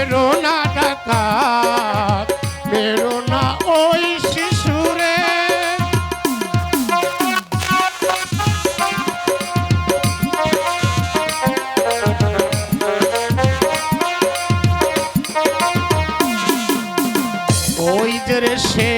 মেরো না ডাকাত মেরো না ওই শিশুরে। ওই যে সে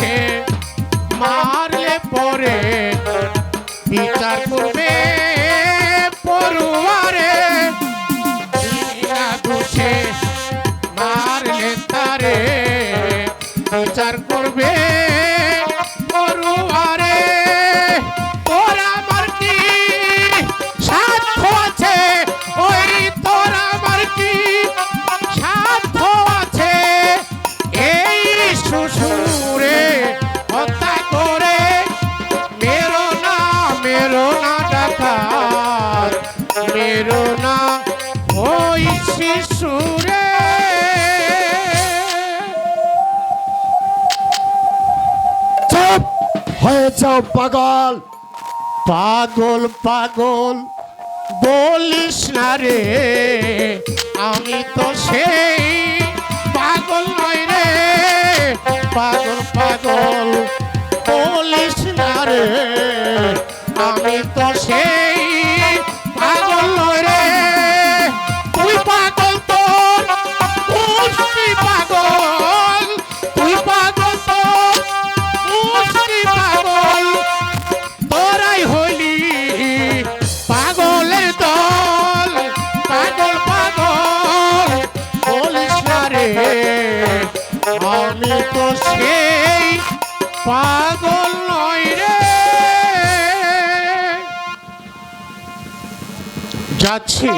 তাকে মারলে পরে বিচার করবে পড়ুয়ারে। দোষে মারলে তারে। বিচার করবে পড়ুয়ারে। হয়ে যাও পাগল। পাগল পাগল, বলিস না রে। আমি তো সেই পাগল নই রে। পাগল পাগল, বলিস না রে। আমি তো সেই আমি তো সেই পাগল নয় রে। যাচ্ছি।